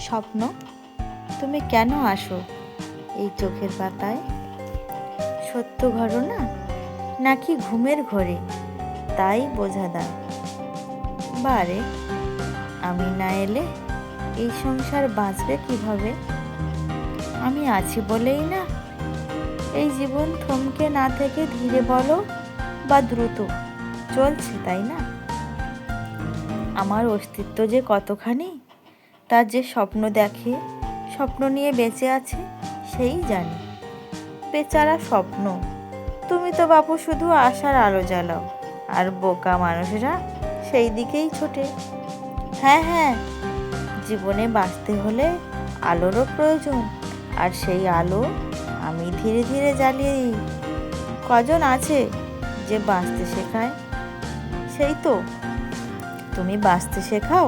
স্বপ্ন? তুমি কেন আসো এই চোখের পাতায়? সত্য ঘটনা? নাকি ঘুমের ঘরে? তাই বোঝা দাও। বারে, আমি না এলে এই সংসার বাঁচবে কীভাবে? আমি আছি বলেই না। এই জীবন থমকে না থেকে ধীরে বলো বা দ্রুত। চলছে, তাই না? আমার অস্তিত্ব যে কতখানি তার যে স্বপ্ন দেখে, স্বপ্ন নিয়ে বেঁচে আছে, সেই জানে। বেচারা স্বপ্ন, তুমি তো বাপু শুধু আশার আলো জ্বালাও, আর বোকা মানুষেরা সেই দিকেই ছোটে। হ্যাঁ হ্যাঁ জীবনে বাঁচতে হলে আলোরও প্রয়োজন, আর সেই আলো আমি ধীরে ধীরে জ্বালিয়ে দিই। কজন আছে যে বাঁচতে শেখায়? সেই তো, তুমি বাঁচতে শেখাও,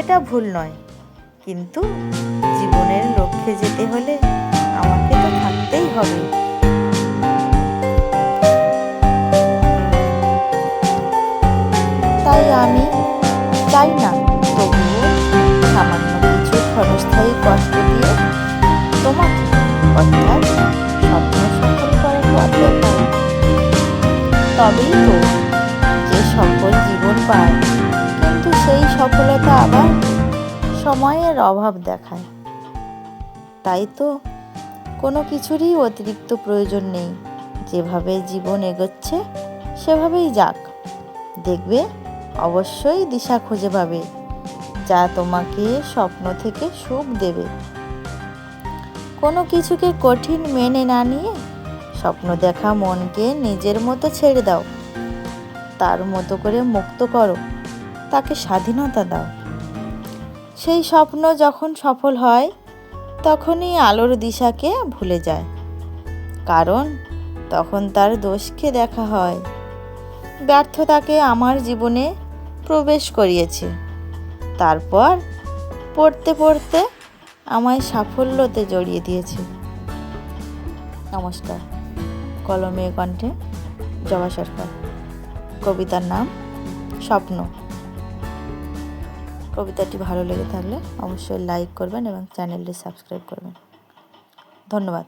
এটা ভুল নয়। কিন্তু জীবনের লক্ষ্যে যেতে হলে আমাকে তো থাকতেই হবে। তাই আমি চাই না, তবুও সামান্য কিছু ক্ষণস্থায়ী কষ্ট দিয়ে তোমাকে অর্থাৎ স্বপ্ন সফল করার তবেই তো যে সফল জীবন পায়, কিন্তু সেই সফলতা আবার সময়ের অভাব দেখায়। তাই তো কোনো কিছুরই অতিরিক্ত প্রয়োজন নেই। যেভাবে জীবন এগোচ্ছে, সেভাবেই যাক। দেখবে, অবশ্যই দিশা খুঁজে পাবে, যা তোমাকে স্বপ্ন থেকে সুখ দেবে। কোনো কিছুকে কঠিন মেনে না নিয়ে স্বপ্ন দেখা মনকে নিজের মতো ছেড়ে দাও। তার মতো করে মুক্ত করো। তাকে স্বাধীনতা দাও। সেই স্বপ্ন যখন সফল হয়, তখনই আলোর দিশাকে ভুলে যায়। কারণ তখন তার দোষকে দেখা হয়। ব্যর্থতাকে আমার জীবনে প্রবেশ করিয়েছে। তারপর পড়তে পড়তে আমায় সাফল্যতে জড়িয়ে দিয়েছে। নমস্কার। কলমে কণ্ঠে জবা সরকার। কবিতার নাম স্বপ্ন। কবিতাটি ভালো লেগে থাকলে অবশ্যই লাইক করবেন এবং চ্যানেলটি সাবস্ক্রাইব করবেন। ধন্যবাদ।